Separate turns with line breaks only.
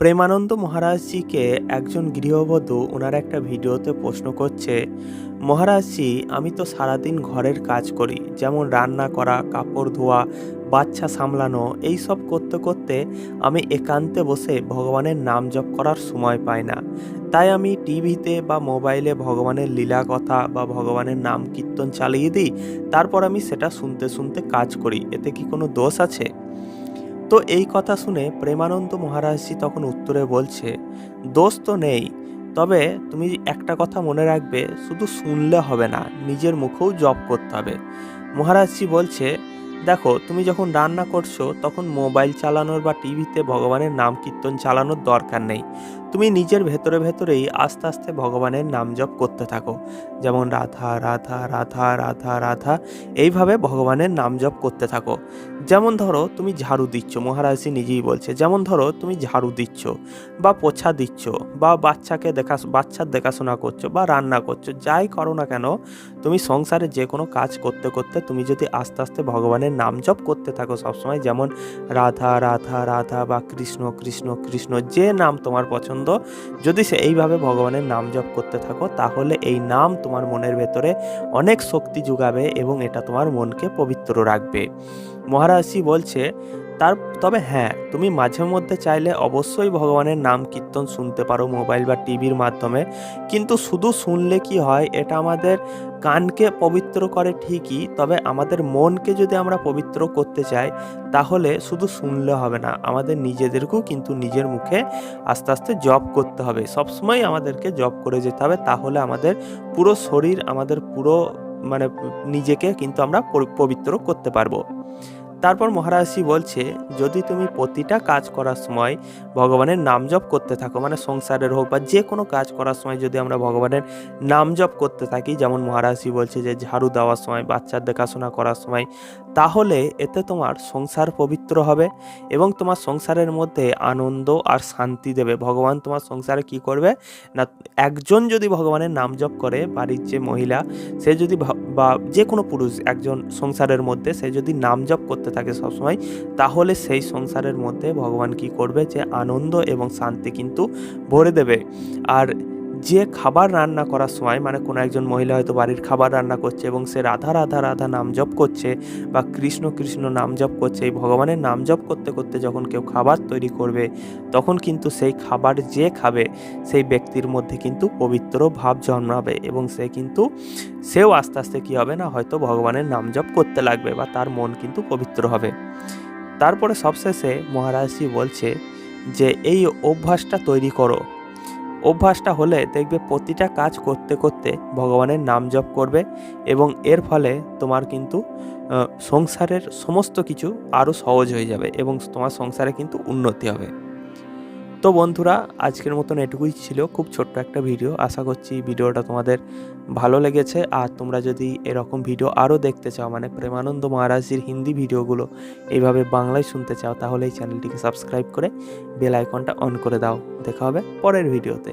প্রেমানন্দ মহারাজজিকে একজন গৃহবধূ ওনার একটা ভিডিওতে প্রশ্ন করছে মহারাজজি আমি তো সারাদিন ঘরের কাজ করি, যেমন রান্না করা, কাপড় ধোয়া, বাচ্চা সামলানো, এই সব করতে করতে আমি একান্তে বসে ভগবানের নাম জপ করার সময় পাই না। তাই আমি টিভিতে বা মোবাইলে ভগবানের লীলা কথা বা ভগবানের নাম কীর্তন চালিয়ে দিই, তারপর আমি সেটা শুনতে শুনতে কাজ করি। এতে কি কোনো দোষ আছে? তো এই কথা শুনে প্রেমানন্দ মহারাজজি তখন উত্তরে বলছে, দোষ তো নেই, তবে তুমি একটা কথা মনে রাখবে, শুধু শুনলে হবে না, নিজের মুখেও জপ করতে হবে। মহারাজজি বলছে, দেখো, তুমি যখন রান্না করছ, তখন মোবাইল চালানোর বা টিভিতে ভগবানের নাম কীর্তন চালানোর দরকার নেই। তুমি নিজের ভেতরে ভেতরেই আস্তে আস্তে ভগবানের নাম জপ করতে থাকো। যেমন রাধা রাধা রাধা রাধা রাধা, এইভাবে ভগবানের নাম জপ করতে থাকো। যেমন ধরো তুমি ঝাড়ু দিচ্ছ মহারাজজি নিজেই বলছে, যেমন ধরো তুমি ঝাড়ু দিচ্ছ বা পোছা দিচ্ছ বা বাচ্চাকে দেখা, বাচ্চার দেখাশোনা করছ বা রান্না করছ, যাই করো না কেন, তুমি সংসারে যে কোনো কাজ করতে করতে তুমি যদি আস্তে আস্তে ভগবানের নাম জপ করতে থাকো সবসময়, যেমন রাধা রাধা রাধা বা কৃষ্ণ কৃষ্ণ কৃষ্ণ, যে নাম তোমার পছন্দ যদি সে এইভাবে ভগবানের নাম জপ করতে থাকো, তাহলে এই নাম তোমার মনের ভেতরে অনেক শক্তি যোগাবে এবং এটা তোমার মনকে পবিত্র রাখবে। মহারাজজি বলছে তার, তবে হ্যাঁ তুমি মাঝে মধ্যে চাইলে অবশ্যই ভগবানের নাম কীর্তন শুনতে পারো মোবাইল বা টিভির মাধ্যমে। কিন্তু শুধু শুনলে কি হয়, এটা আমাদের কানকে পবিত্র করে ঠিকই, তবে আমাদের মনকে যদি আমরা পবিত্র করতে চাই, তাহলে শুধু শুনলে হবে না, আমাদের নিজেদেরকেও কিন্তু নিজের মুখে আস্তে আস্তে জব করতে হবে। সবসময় আমাদেরকে জব করে যেতে হবে, তাহলে আমাদের পুরো শরীর, আমাদের পুরো মানে নিজেকে কিন্তু আমরা পবিত্র করতে পারব। তারপর মহারাজজি বলছে, যদি তুমি প্রতিটা কাজ করার সময় ভগবানের নাম জপ করতে থাকো মানে সংসারের হোক বা যে কোনো কাজ করার সময় যদি আমরা ভগবানের নাম জপ করতে থাকি, যেমন মহারাজজি বলছে যে ঝাড়ু দেওয়ার সময়, বাচ্চার দেখাশোনা করার সময়, তাহলে এতে তোমার সংসার পবিত্র হবে এবং তোমার সংসারের মধ্যে আনন্দ আর শান্তি দেবে। ভগবান তোমার সংসারে কি করবে? না, একজন যদি ভগবানের নাম জপ করে, বাড়ির যে মহিলা, সে যদি বা যে কোনো পুরুষ একজন সংসারের মধ্যে, সে যদি নাম জপ করতে থাকে সবসময়, তাহলে সেই সংসারের মধ্যে ভগবান কি করবে যে আনন্দ এবং শান্তি কিন্তু ভরে দেবে। আর যে খাবার রান্না করার সময় মানে কোনো একজন মহিলা হয়তো বাড়ির খাবার রান্না করছে এবং সে রাধা রাধা রাধা নাম জপ করছে বা কৃষ্ণ কৃষ্ণ নাম জপ করছে, এই ভগবানের নাম জপ করতে করতে যখন কেউ খাবার তৈরি করবে, তখন কিন্তু সেই খাবার যে খাবে, সেই ব্যক্তির মধ্যে কিন্তু পবিত্র ভাব জন্মাবে এবং সে কিন্তু, সেও আস্তে আস্তে কী হবে না, হয়তো ভগবানের নাম জপ করতে লাগবে বা তার মন কিন্তু পবিত্র হবে। তারপরে সবশেষে মহারাজজি বলছে যে, এই অভ্যাসটা তৈরি করো। অভ্যাসটা হলে দেখবে প্রতিটা কাজ করতে করতে ভগবানের নাম জপ করবে এবং এর ফলে তোমার কিন্তু সংসারের সমস্ত কিছু আরও সহজ হয়ে যাবে এবং তোমার সংসারে কিন্তু উন্নতি হবে। তো বন্ধুরা, আজকের মতন এটুকুই ছিল। খুব ছোট্ট একটা ভিডিও। আশা করছি ভিডিওটা তোমাদের ভালো লেগেছে। আর তোমরা যদি এরকম ভিডিও আরও দেখতে চাও মানে প্রেমানন্দ মহারাজজির হিন্দি ভিডিওগুলো এইভাবে বাংলায় শুনতে চাও, তাহলে এই চ্যানেলটিকে সাবস্ক্রাইব করে বেল আইকনটা অন করে দাও। দেখা হবে পরের ভিডিওতে।